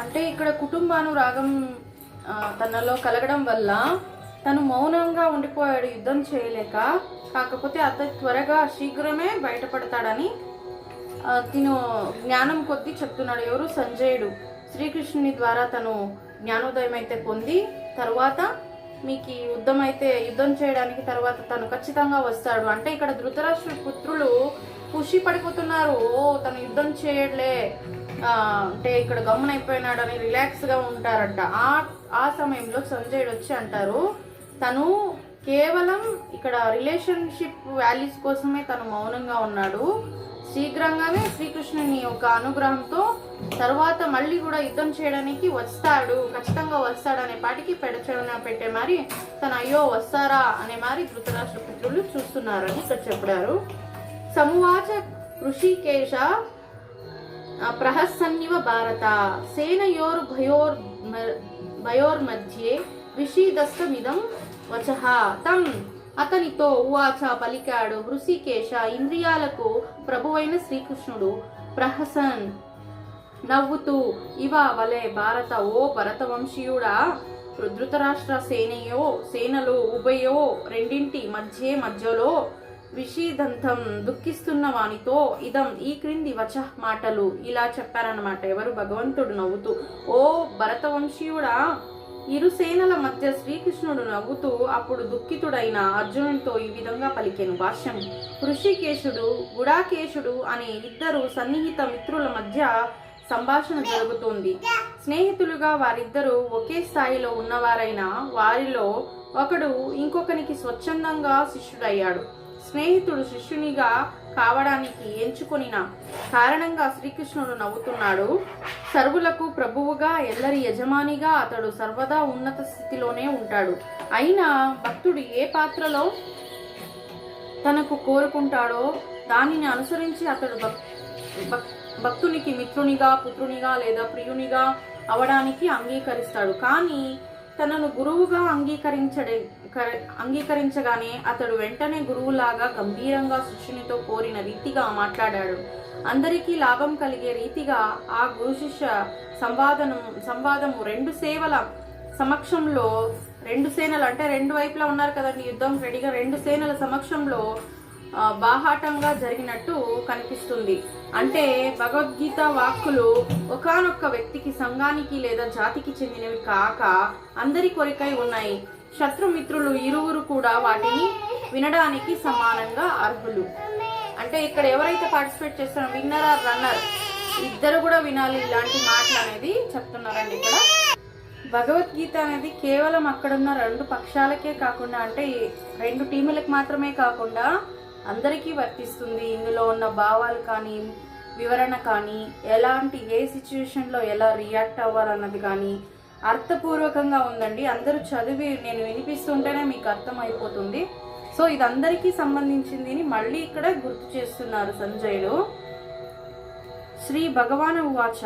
అంటే ఇక్కడ కుటుంబానురాగం తనలో కలగడం వల్ల తను మౌనంగా ఉండిపోయాడు యుద్ధం చేయలేక. కాకపోతే అత త్వరగా శీఘ్రమే బయటపడతాడని తిను జ్ఞానం కొద్దీ చెప్తున్నాడు. ఎవరు? సంజయుడు. శ్రీకృష్ణుని ద్వారా తను జ్ఞానోదయం అయితే పొంది తర్వాత మీకు ఈ యుద్ధం అయితే యుద్ధం చేయడానికి తర్వాత తను ఖచ్చితంగా వస్తాడు. అంటే ఇక్కడ ధృతరాష్ట్ర పుత్రులు ఖుషి పడిపోతున్నారు. ఓ తను యుద్ధం చేయట్లే. అంటే ఇక్కడ గమ్మునైపోయినాడు అని రిలాక్స్గా ఉంటారంట. ఆ ఆ సమయంలో సంజయుడు వచ్చి అంటారు తను కేవలం ఇక్కడ రిలేషన్షిప్ వాల్యూస్ కోసమే తను మౌనంగా ఉన్నాడు. శీఘ్రంగానే శ్రీకృష్ణుని యొక్క అనుగ్రహంతో తర్వాత మళ్ళీ కూడా యుద్ధం చేయడానికి వస్తాడు ఖచ్చితంగా వస్తాడు అనే పాటికి పెడచడన పెట్టే మరి తను అయ్యో వస్తారా అనే మరి ధృతరాష్ట్ర పుత్రులు చూస్తున్నారని ఇక్కడ చెప్పారు. సమువాచ ఋషికేశ ప్రహసన్నివ భారత. సేనయోర్ భయోర్ భయోర్ మధ్యే విషీదస్తమిదం వచహ తం అతనితో ఉవాచ పలికాడు హృషికేశ ఇంద్రియాలకు ప్రభువైన శ్రీకృష్ణుడు. ప్రహసన్ నవ్వుతూ ఇవ వలె భారత ఓ భరతవంశీయుడా? ధృతరాష్ట్ర సేనయో సేనలో ఉభయో రెండింటి మధ్య మధ్యలో విషీదంతం దుఃఖిస్తున్న వానితో ఇదం ఈ క్రింది వచ మాటలు. ఇలా చెప్పారన్నమాట. ఎవరు భగవంతుడు నవ్వుతూ ఓ భరతవంశీయుడా ఇరు సేనల మధ్య శ్రీకృష్ణుడు నవ్వుతూ అప్పుడు దుఃఖితుడైన అర్జునుడితో ఈ విధంగా పలికెను. భాష్యం. ఋషికేశుడు గుడాకేశుడు అనే ఇద్దరు సన్నిహిత మిత్రుల మధ్య సంభాషణ జరుగుతోంది. స్నేహితులుగా వారిద్దరూ ఒకే స్థాయిలో ఉన్నవారైనా వారిలో ఒకడు ఇంకొకనికి స్వచ్ఛందంగా శిష్యుడయ్యాడు. స్నేహితుడు శిష్యునిగా కావడానికి ఎంచుకొనిన కారణంగా శ్రీకృష్ణుడు నవ్వుతున్నాడు. సర్వులకు ప్రభువుగా ఎల్లరి యజమానిగా అతడు సర్వదా ఉన్నత స్థితిలోనే ఉంటాడు. అయినా భక్తుడు ఏ పాత్రలో తనకు కోరుకుంటాడో దానిని అనుసరించి అతడు భక్- భక్- భక్తునికి మిత్రునిగా పుత్రునిగా లేదా ప్రియునిగా అవడానికి అంగీకరిస్తాడు. కానీ తనను గురువుగా అంగీకరించడే అంగీకరించగానే అతడు వెంటనే గురువులాగా గంభీరంగా శిష్యునితో కోరిన రీతిగా మాట్లాడాడు. అందరికీ లాభం కలిగే రీతిగా ఆ గురు శిష్య సంవాదనం సంవాదము రెండు సేవల సమక్షంలో రెండు సేనలు అంటే రెండు వైపులా ఉన్నారు కదండి యుద్ధం రెడీగా రెండు సేనల సమక్షంలో బాహాటంగా జరిగినట్టు కనిపిస్తుంది. అంటే భగవద్గీత వాక్కులు ఒకానొక్క వ్యక్తికి సంఘానికి లేదా జాతికి చెందినవి కాక అందరి కొరికై ఉన్నాయి. శత్రుమిత్రులు ఇరువురు కూడా వాటిని వినడానికి సమానంగా అర్హులు. అంటే ఇక్కడ ఎవరైతే పార్టిసిపేట్ చేస్తారో విన్నర్ ఆర్ రన్నర్ ఇద్దరు కూడా వినాలి ఇలాంటి మాటలు అనేది చెప్తున్నారండి ఇక్కడ. భగవద్గీత అనేది కేవలం అక్కడున్న రెండు పక్షాలకే కాకుండా అంటే రెండు టీములకు మాత్రమే కాకుండా అందరికీ వర్తిస్తుంది. ఇందులో ఉన్న భావాలు కానీ వివరణ కానీ ఎలాంటి ఏ సిచ్యువేషన్లో ఎలా రియాక్ట్ అవ్వాలన్నది కానీ అర్థపూర్వకంగా ఉందండి. అందరూ చదివి నేను వినిపిస్తుంటేనే మీకు అర్థమైపోతుంది. సో ఇది అందరికీ సంబంధించింది అని మళ్ళీ ఇక్కడ గుర్తు చేస్తున్నారు సంజయుడు. శ్రీ భగవాన్ ఉవాచ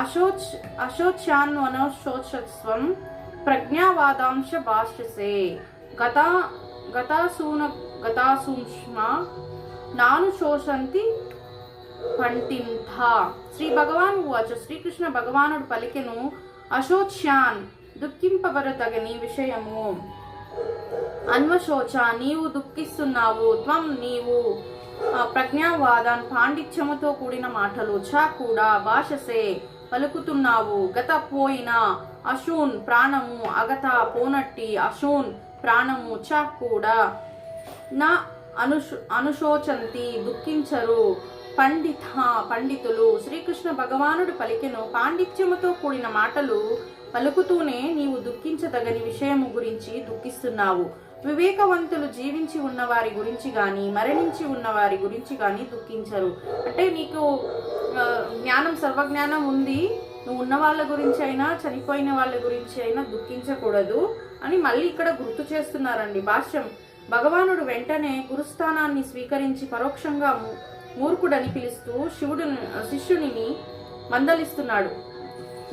అశోచ్ అశోచ్యాన్ అనశోచస్వం ప్రజ్ఞావాదాంశ భాషసే గత గతాసూన గతాసూక్ష్మ నాను శోషంతి పంటింథ. శ్రీ భగవాన్ ఉవాచ శ్రీకృష్ణ భగవానుడు పలికెను అశోచ్యాన్ దుఃఖింపబరతగని విషయము. అన్వశోచ నీవు దుఃఖిస్తున్నావు త్వం నీవు ప్రజ్ఞావాదాన్ పాండిత్యముతో కూడిన మాటలు చ కూడా భాషసే పలుకుతున్నావు. గత పోయిన అశూన్ ప్రాణము అగత పోనట్టి అశూన్ ప్రాణము చ కూడా నా అనుష్ అనుశోచంతి దుఃఖించరు. పండిత పండితులు శ్రీకృష్ణ భగవానుడు పలికెను పాండిత్యముతో కూడిన మాటలు పలుకుతూనే నీవు దుఃఖించదగని విషయము గురించి దుఃఖిస్తున్నావు. వివేకవంతులు జీవించి ఉన్నవారి గురించి కానీ మరణించి ఉన్నవారి గురించి కానీ దుఃఖించరు. అంటే నీకు జ్ఞానం సర్వజ్ఞానం ఉంది. నువ్వు ఉన్న వాళ్ళ గురించి అయినా చనిపోయిన వాళ్ళ గురించి అయినా దుఃఖించకూడదు అని మళ్ళీ ఇక్కడ గుర్తు చేస్తున్నారండి భాష్యం. భగవానుడు వెంటనే గురుస్థానాన్ని స్వీకరించి పరోక్షంగా మూర్ఖుడని పిలుస్తూ శివుడు శిష్యునిని మందలిస్తున్నాడు.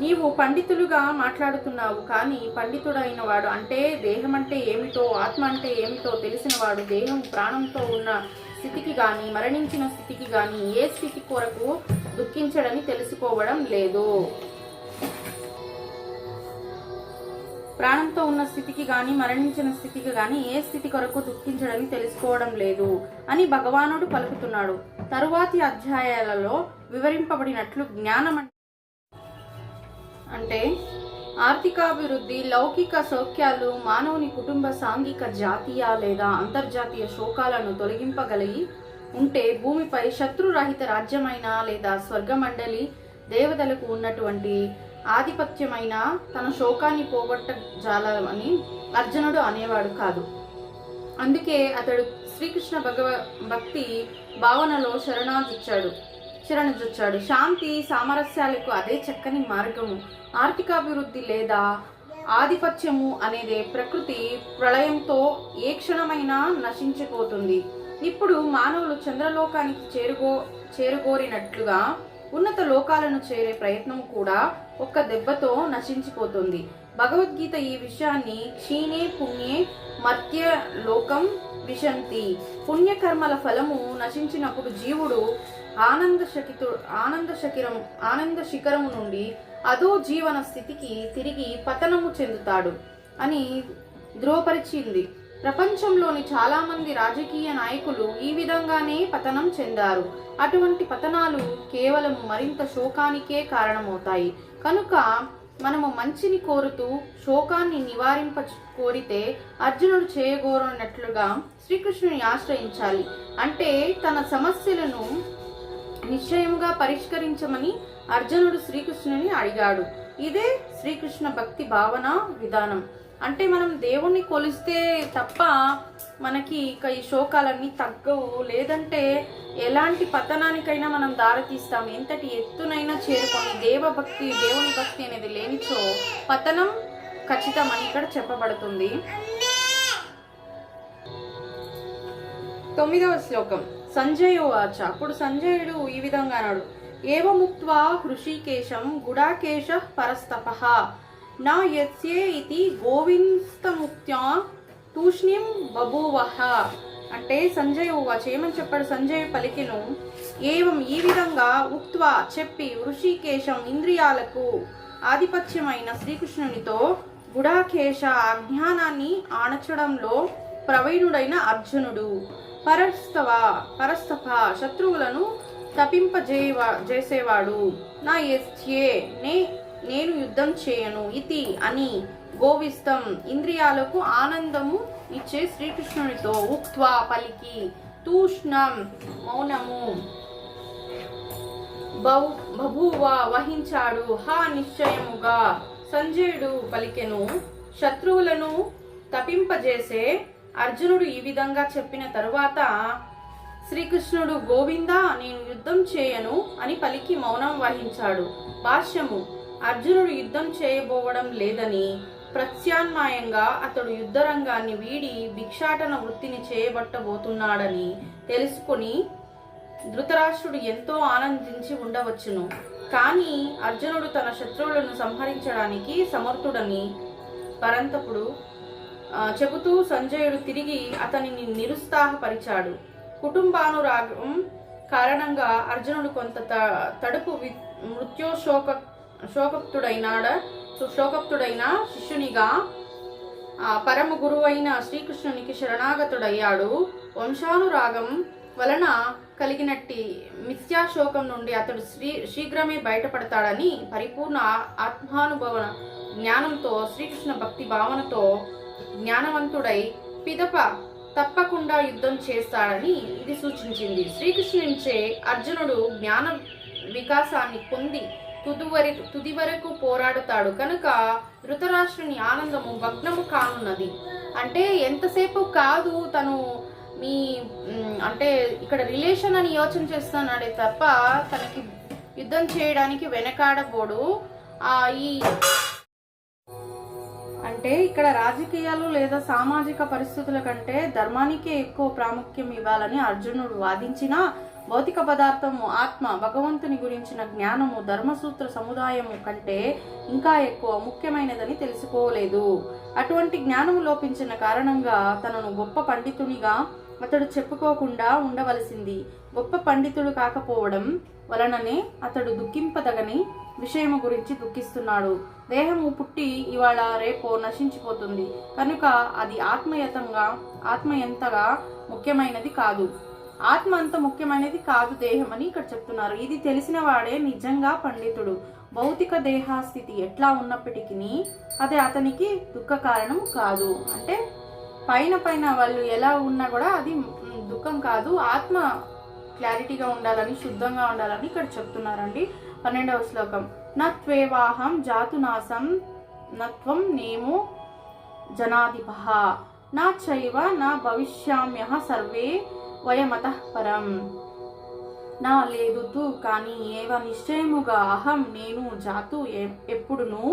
నీవు పండితులుగా మాట్లాడుతున్నావు కానీ పండితుడైన వాడు అంటే దేహం అంటే ఏమిటో ఆత్మ అంటే ఏమిటో తెలిసిన వాడు దేహం ప్రాణంతో ఉన్న స్థితికి కానీ మరణించిన స్థితికి కానీ ఏ స్థితి కొరకు దుఃఖించడని తెలుసుకోవడం లేదు. ప్రాణంతో ఉన్న స్థితికి గాని మరణించిన స్థితికి గాని ఏ స్థితి కొరకు దుఃఖించడని తెలుసుకోవడం లేదు అని భగవానుడు పలుకుతున్నాడు. తరువాతి అధ్యాయాలలో వివరింపబడినట్లు జ్ఞానం అంటే అంటే ఆర్థికాభివృద్ధి లౌకిక సౌఖ్యాలు మానవుని కుటుంబ సాంఘిక జాతీయ లేదా అంతర్జాతీయ శోకాలను తొలగింపగలిగి ఉంటే భూమిపై శత్రురహిత రాజ్యమైన లేదా స్వర్గమండలి దేవతలకు ఉన్నటువంటి ఆధిపత్యమైన తన శోకాన్ని పోగొట్ట జాలని అర్జునుడు అనేవాడు కాదు. అందుకే అతడు శ్రీకృష్ణ భగవ భక్తి భావనలో శరణాదిచ్చాడు శరణుజొచ్చాడు శాంతి సామరస్యాలకు అదే చక్కని మార్గము. ఆర్థికాభివృద్ధి లేదా ఆధిపత్యము అనేది ప్రకృతి ప్రళయంతో ఏ క్షణమైనా నశించిపోతుంది. ఇప్పుడు మానవులు చంద్రలోకానికి చేరుగో చేరుగోరినట్లుగా ఉన్నత లోకాలను చేరే ప్రయత్నం కూడా ఒక్క దెబ్బతో నశించిపోతుంది. భగవద్గీత ఈ విషయాన్ని క్షీణే పుణ్యే మధ్య లోకం విశంతి. పుణ్యకర్మల ఫలము నశించినప్పుడు జీవుడు ఆనంద శకితు ఆనంద శకిరం ఆనంద శిఖరము నుండి అదో జీవన స్థితికి తిరిగి పతనము చెందుతాడు అని ధృవపరిచింది. ప్రపంచంలోని చాలామంది రాజకీయ నాయకులు ఈ విధంగానే పతనం చెందారు. అటువంటి పతనాలు కేవలం మరింత శోకానికే కారణమవుతాయి. కనుక మనము మంచిని కోరుతూ శోకాన్ని నివారింప కోరితే అర్జునుడు చేయగోరనట్లుగా శ్రీకృష్ణుని ఆశ్రయించాలి. అంటే తన సమస్యలను నిశ్చయంగా పరిష్కరించమని అర్జునుడు శ్రీకృష్ణుని అడిగాడు. ఇదే శ్రీకృష్ణ భక్తి భావన విధానం. అంటే మనం దేవుణ్ణి కొలిస్తే తప్ప మనకి ఇక ఈ శోకాలన్నీ తగ్గవు. లేదంటే ఎలాంటి పతనానికైనా మనం దారితీస్తాం ఎంతటి ఎత్తునైనా చేరుకొని దేవభక్తి దేవుని భక్తి అనేది లేనిచో పతనం ఖచ్చితమని ఇక్కడ చెప్పబడుతుంది. తొమ్మిదవ శ్లోకం. సంజయో వాచ. అప్పుడు సంజయుడు ఈ విధంగా అన్నాడు. ఏవముక్త్వా హృషికేశం గుడాకేశ పరస్తపహ నా యత్సే ఇది గోవింస్తముక్త్యా తూష్ణిం బభూవహ అంటే సంజయ్ ఉవాచ ఏమని చెప్పాడు సంజయ్ పలికిను? ఏవం ఈ విధంగా ఉక్త్వా చెప్పి ఋషికేశం ఇంద్రియాలకు ఆధిపత్యమైన శ్రీకృష్ణునితో గుడాకేశ అజ్ఞానాన్ని ఆణచడంలో ప్రవీణుడైన అర్జునుడు. పరస్తవ పరస్తఫ శత్రువులను తపింపజేవా చేసేవాడు. నా ఎస్యే నే నేను యుద్ధం చేయను ఇది అని గోవిస్తం ఇంద్రియాలకు ఆనందము ఇచ్చే శ్రీకృష్ణునితో ఉక్త్వా పలికి. తూష్ణం మౌనము బౌ వహించాడు. హా నిశ్చయముగా సంజయుడు పలికెను. శత్రువులను తపింపజేసే అర్జునుడు ఈ విధంగా చెప్పిన తరువాత శ్రీకృష్ణుడు గోవిందా నేను యుద్ధం చేయను అని పలికి మౌనం వహించాడు. భాష్యము అర్జునుడు యుద్ధం చేయబోవడం లేదని ప్రత్యామ్నాయంగా అతడు యుద్ధరంగాన్ని వీడి భిక్షాటన వృత్తిని చేయబట్టబోతున్నాడని తెలుసుకుని ధృతరాష్ట్రుడు ఎంతో ఆనందించి ఉండవచ్చును. కానీ అర్జునుడు తన శత్రువులను సంహరించడానికి సమర్థుడని పరంతపుడు చెబుతూ సంజయుడు తిరిగి అతనిని నిరుత్సాహపరిచాడు. కుటుంబానురాగం కారణంగా అర్జునుడు కొంత త- తడుపు వి- మృత్యుశోక శోకప్తుడైనాడ శోకప్తుడైన శిష్యునిగా పరమ గురువైన శ్రీకృష్ణునికి శరణాగతుడయ్యాడు. వంశానురాగం వలన కలిగినట్టి మిథ్యాశోకం నుండి అతడు శ్రీ శీఘ్రమే బయటపడతాడని పరిపూర్ణ ఆత్మానుభవ జ్ఞానంతో శ్రీకృష్ణ భక్తి భావనతో జ్ఞానవంతుడై పిదప తప్పకుండా యుద్ధం చేస్తాడని ఇది సూచించింది. శ్రీకృష్ణునిచే అర్జునుడు జ్ఞాన వికాసాన్ని పొంది తుదివరి తుది వరకు పోరాడుతాడు. కనుక ధృతరాష్ట్రుని ఆనందము భగ్నము కానున్నది. అంటే ఎంతసేపు కాదు తను మీ అంటే ఇక్కడ రిలేషన్ అని యోచన చేస్తున్నాడే తప్ప తనకి యుద్ధం చేయడానికి వెనకాడబోడు. ఆ ఈ అంటే ఇక్కడ రాజకీయాలు లేదా సామాజిక పరిస్థితుల కంటే ధర్మానికే ఎక్కువ ప్రాముఖ్యం ఇవ్వాలని అర్జునుడు వాదించినా భౌతిక పదార్థము ఆత్మ భగవంతుని గురించిన జ్ఞానము ధర్మసూత్ర సముదాయము కంటే ఇంకా ఎక్కువ ముఖ్యమైనదని తెలుసుకోలేదు. అటువంటి జ్ఞానము లోపించిన కారణంగా తనను గొప్ప పండితునిగా అతడు చెప్పుకోకుండా ఉండవలసింది. గొప్ప పండితుడు కాకపోవడం వలననే అతడు దుఃఖింపదగని విషయము గురించి దుఃఖిస్తున్నాడు. దేహము పుట్టి ఇవాళ రేపో నశించిపోతుంది. కనుక అది ఆత్మయతంగా ఆత్మ ఎంతగా ముఖ్యమైనది కాదు. ఆత్మ అంత ముఖ్యమైనది కాదు దేహం అని ఇక్కడ చెప్తున్నారు. ఇది తెలిసిన వాడే నిజంగా పండితుడు. భౌతిక దేహాస్థితి ఎట్లా ఉన్నప్పటికీ అది అతనికి దుఃఖ కారణం కాదు. అంటే పైన పైన వాళ్ళు ఎలా ఉన్నా కూడా అది దుఃఖం కాదు. ఆత్మ క్లారిటీగా ఉండాలని శుద్ధంగా ఉండాలని ఇక్కడ చెప్తున్నారండి పన్నెండవ శ్లోకం. నత్వేవాహం జాతునాశం నత్వం నేము జనాధిప నా చైవ నా భవిష్యామ్య సర్వే వయమత పరం. నా లేదు తూ కానీ ఏవ నిశ్చయముగా అహం నేను జాతు ఎప్పుడును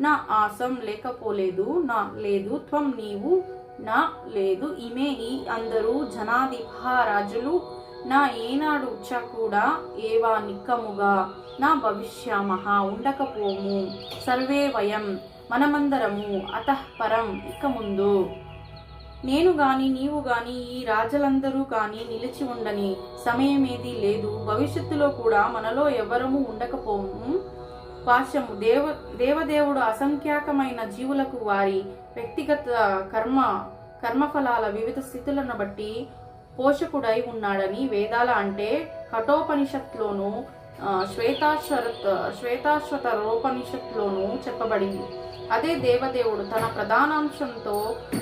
నా ఆసం లేకపోలేదు. నా లేదు త్వం నీవు నా లేదు ఇమే ఈ అందరూ జనాధిపరాజులు నా ఏనాడు చ కూడా ఏవా నిక్కముగా. నా భవిష్యామహ ఉండకపోము. సర్వే వయం మనమందరము అతః పరం ఇక ముందు. నేను గాని నీవు గాని ఈ రాజులందరూ కానీ నిలిచి ఉండని సమయమేది లేదు. భవిష్యత్తులో కూడా మనలో ఎవరము ఉండకపోము పాశము దేవ దేవదేవుడు అసంఖ్యాకమైన జీవులకు వారి వ్యక్తిగత కర్మ కర్మఫలాల వివిధ స్థితులను బట్టి పోషకుడై ఉన్నాడని వేదాల అంటే కఠోపనిషత్లోను ఆ, శ్వేతాశ్వర శ్వేతాశ్వతరోపనిషత్లోను చెప్పబడింది. అదే దేవదేవుడు తన ప్రధానాంశంతో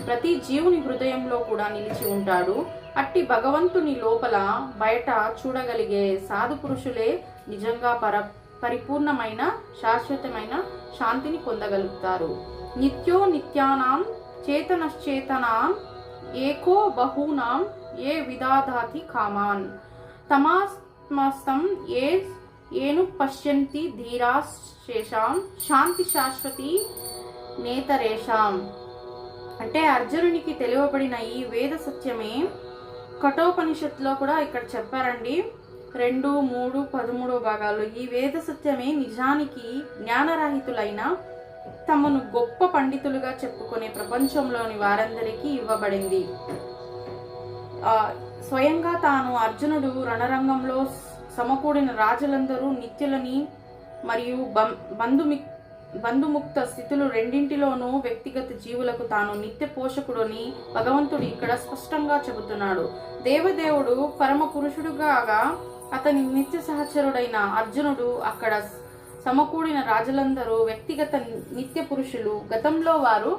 ప్రతి జీవుని హృదయంలో కూడా నిలిచి ఉంటాడు. అట్టి భగవంతుని లోపల బయట చూడగలిగే సాధు పురుషులే నిజంగా పర పరిపూర్ణమైన శాశ్వతమైన శాంతిని పొందగలుగుతారు. నిత్యో నిత్యానాం చేతనశ్చేతనాం ఏకో బహూనాం ఏ విదాధాతి కామాన్. తమాస్మస్తం ఏ ఏను పశ్యంతి ధీరాశేషాం శాంతి శాశ్వతి నేతరేషాం. అంటే అర్జునునికి తెలియబడిన ఈ వేద సత్యమే కఠోపనిషత్తులో కూడా ఇక్కడ చెప్పారండి. రెండు మూడు పదమూడో భాగాలు ఈ వేద సత్యమే నిజానికి జ్ఞానరహితులైన తమను గొప్ప పండితులుగా చెప్పుకునే ప్రపంచంలోని వారందరికీ ఇవ్వబడింది. స్వయంగా తాను అర్జునుడు రణరంగంలో సమకూడిన రాజులందరూ నిత్యులని మరియు బం- బంధుమి బంధుముక్త స్థితులు రెండింటిలోనూ వ్యక్తిగత జీవులకు తాను నిత్య పోషకుడని భగవంతుడు ఇక్కడ స్పష్టంగా చెబుతున్నాడు. దేవదేవుడు పరమ పురుషుడుగా అతని నిత్య సహచరుడైన అర్జునుడు అక్కడ సమకూడిన రాజులందరూ వ్యక్తిగత నిత్య పురుషులు. గతంలో వారు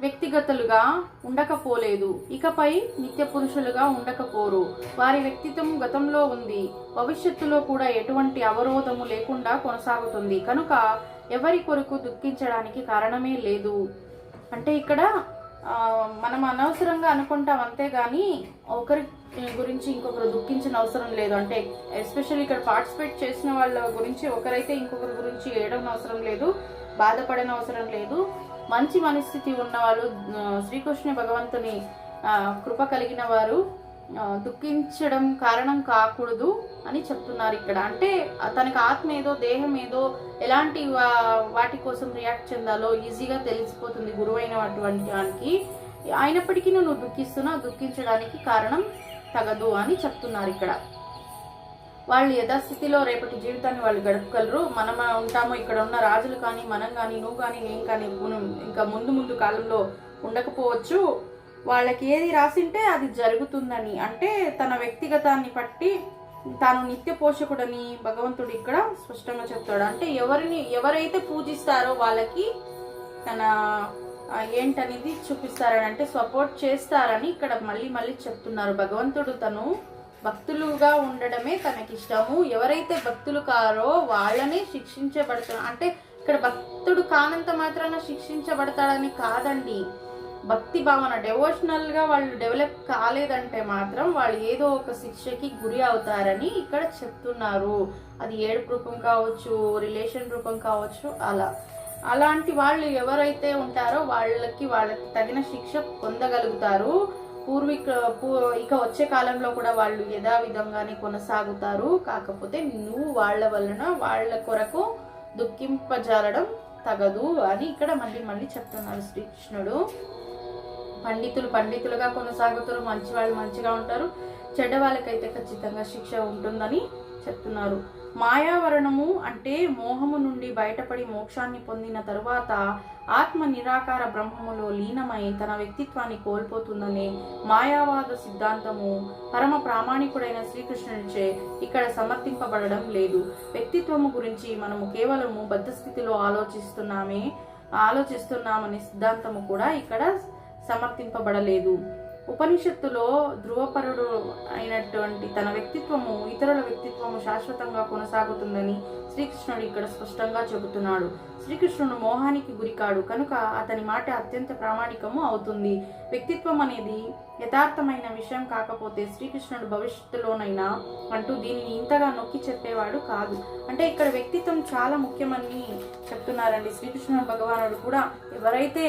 వ్యక్తిగతలుగా ఉండకపోలేదు. ఇకపై నిత్య పురుషులుగా ఉండకపోరు. వారి వ్యక్తిత్వం గతంలో ఉంది. భవిష్యత్తులో కూడా ఎటువంటి అవరోధము లేకుండా కొనసాగుతుంది. కనుక ఎవరి కొరకు దుఃఖించడానికి కారణమే లేదు. అంటే ఇక్కడ మనం అనవసరంగా అనుకుంటాం అంతేగాని ఒకరి గురించి ఇంకొకరు దుఃఖించిన అవసరం లేదు. అంటే ఎస్పెషల్లీ ఇక్కడ పార్టిసిపేట్ చేసిన వాళ్ళ గురించి ఒకరైతే ఇంకొకరి గురించి ఏడవన అవసరం లేదు బాధపడన అవసరం లేదు. మంచి మనస్థితి ఉన్నవాళ్ళు శ్రీకృష్ణ భగవంతుని కృప కలిగిన వారు దుఃఖించడం కారణం కాకూడదు అని చెప్తున్నారు ఇక్కడ. అంటే తనకు ఆత్మ ఏదో దేహం ఏదో ఎలాంటి వా- వాటి కోసం రియాక్ట్ చెందాలో ఈజీగా తెలిసిపోతుంది గురువైన అటువంటి దానికి అయినప్పటికీ నువ్వు దుఃఖిస్తున్నావు దుఃఖించడానికి కారణం తగదు అని చెప్తున్నారు ఇక్కడ. వాళ్ళు యథాస్థితిలో రేపటి జీవితాన్ని వాళ్ళు గడపగలరు. మనం ఉంటామో ఇక్కడ ఉన్న రాజులు కానీ మనం కానీ నువ్వు కానీ నేను కానీ ఇంకా ముందు ముందు కాలంలో ఉండకపోవచ్చు. వాళ్ళకి ఏది రాసింటే అది జరుగుతుందని. అంటే తన వ్యక్తిగతాన్ని బట్టి తాను నిత్య పోషకుడని భగవంతుడు ఇక్కడ స్పష్టంగా చెప్తాడు. అంటే ఎవరిని ఎవరైతే పూజిస్తారో వాళ్ళకి తన ఏంటనేది చూపిస్తారని అంటే సపోర్ట్ చేస్తారని ఇక్కడ మళ్ళీ మళ్ళీ చెప్తున్నారు. భగవంతుడు తను భక్తులుగా ఉండడమే తనకిష్టము. ఎవరైతే భక్తులు కారో వాళ్ళనే శిక్షించబడతారు అంటే ఇక్కడ భక్తుడు కానంత మాత్రాన శిక్షించబడతాడని కాదండి. భక్తి భావన డెవోషనల్గా వాళ్ళు డెవలప్ కాలేదంటే మాత్రం వాళ్ళు ఏదో ఒక శిక్షకి గురి అవుతారని ఇక్కడ చెప్తున్నారు. అది ఏడుపు రూపం కావచ్చు రిలేషన్ రూపం కావచ్చు అలా. అలాంటి వాళ్ళు ఎవరైతే ఉంటారో వాళ్ళకి వాళ్ళకి తగిన శిక్ష పొందగలుగుతారు. పూర్వీక ఇక వచ్చే కాలంలో కూడా వాళ్ళు యథావిధంగానే కొనసాగుతారు. కాకపోతే నువ్వు వాళ్ళ వలన వాళ్ళ కొరకు దుఃఖింపజాలడం తగదు అని ఇక్కడ మళ్ళీ మళ్ళీ చెప్తున్నారు శ్రీకృష్ణుడు. పండితులు పండితులుగా కొనసాగుతారు మంచి వాళ్ళు మంచిగా ఉంటారు. చెడ్డ వాళ్ళకైతే ఖచ్చితంగా శిక్ష ఉంటుందని చెప్తున్నారు. మాయావరణము అంటే మోహము నుండి బయటపడి మోక్షాన్ని పొందిన తరువాత ఆత్మ నిరాకార బ్రహ్మములో లీనమై తన వ్యక్తిత్వాన్ని కోల్పోతుందనే మాయావాద సిద్ధాంతము పరమ ప్రామాణికుడైన శ్రీకృష్ణునిచే ఇక్కడ సమర్థింపబడడం లేదు. వ్యక్తిత్వము గురించి మనము కేవలము బద్ధస్థితిలో ఆలోచిస్తున్నామే ఆలోచిస్తున్నామనే సిద్ధాంతము కూడా ఇక్కడ సమర్థింపబడలేదు. ఉపనిషత్తులో ధృవపరుడు అయినటువంటి తన వ్యక్తిత్వము ఇతరుల వ్యక్తిత్వము శాశ్వతంగా కొనసాగుతుందని శ్రీకృష్ణుడు ఇక్కడ స్పష్టంగా చెబుతున్నాడు. శ్రీకృష్ణుడు మోహానికి గురికాడు కనుక అతని మాట అత్యంత ప్రామాణికము అవుతుంది. వ్యక్తిత్వం అనేది యథార్థమైన విషయం కాకపోతే శ్రీకృష్ణుడు భవిష్యత్తులోనైనా అంటూ దీనిని ఇంతగా నొక్కి చెప్పేవాడు కాదు. అంటే ఇక్కడ వ్యక్తిత్వం చాలా ముఖ్యమని చెప్తున్నారండి శ్రీకృష్ణ భగవానుడు కూడా. ఎవరైతే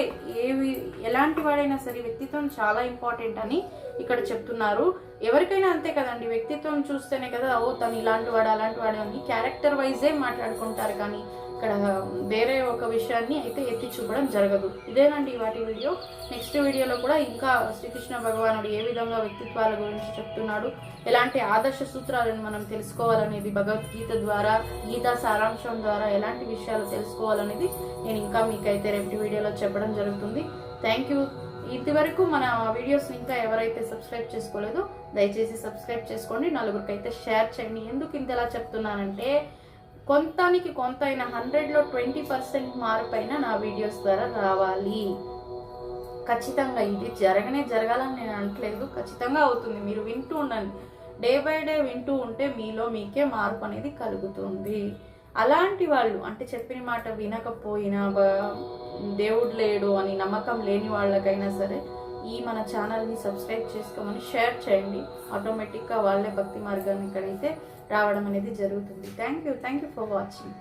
ఏవి ఎలాంటి వాడైనా సరే వ్యక్తిత్వం చాలా ఇంపార్టెంట్ అని ఇక్కడ చెప్తున్నారు. ఎవరికైనా అంతే కదండి వ్యక్తిత్వం చూస్తేనే కదా ఓ తను ఇలాంటి వాడు అలాంటి వాడు అని క్యారెక్టర్ వైజే మాట్లాడుకుంటారు. కానీ ఇక్కడ వేరే ఒక విషయాన్ని అయితే ఎత్తి చూపడం జరగదు. ఇదేనండి వాటి వీడియో. నెక్స్ట్ వీడియోలో కూడా ఇంకా శ్రీకృష్ణ భగవానుడు ఏ విధంగా వ్యక్తిత్వాల గురించి చెప్తున్నాడు ఎలాంటి ఆదర్శ సూత్రాలను మనం తెలుసుకోవాలనేది భగవద్గీత ద్వారా గీతా సారాంశం ద్వారా ఎలాంటి విషయాలు తెలుసుకోవాలనేది నేను ఇంకా మీకైతే రేపటి వీడియోలో చెప్పడం జరుగుతుంది. థ్యాంక్ యూ ఇంతవరకు మన వీడియోస్ ఇంకా ఎవరైతే సబ్స్క్రైబ్ చేసుకోలేదో దయచేసి సబ్స్క్రైబ్ చేసుకోండి. నలుగురికి అయితే షేర్ చేయండి. ఎందుకు ఇంతలా చెప్తున్నానంటే కొంతానికి కొంత అయిన హండ్రెడ్లో ట్వంటీ పర్సెంట్ మార్పైన నా వీడియోస్ ద్వారా రావాలి. ఖచ్చితంగా ఇది జరగనే జరగాలని నేను అనట్లేదు. ఖచ్చితంగా అవుతుంది. మీరు వింటూ ఉండండి. డే బై డే వింటూ ఉంటే మీలో మీకే మార్పు అనేది కలుగుతుంది. అలాంటి వాళ్ళు అంటే చెప్పిన మాట వినకపోయినా దేవుడు లేడు అని నమ్మకం లేని వాళ్ళకైనా సరే ఈ మన ఛానల్ని సబ్స్క్రైబ్ చేసుకోమని షేర్ చేయండి. ఆటోమేటిక్గా వాళ్ళే భక్తి మార్గాన్ని ఇక్కడైతే రావడం అనేది జరుగుతుంది. Thank you thank you for watching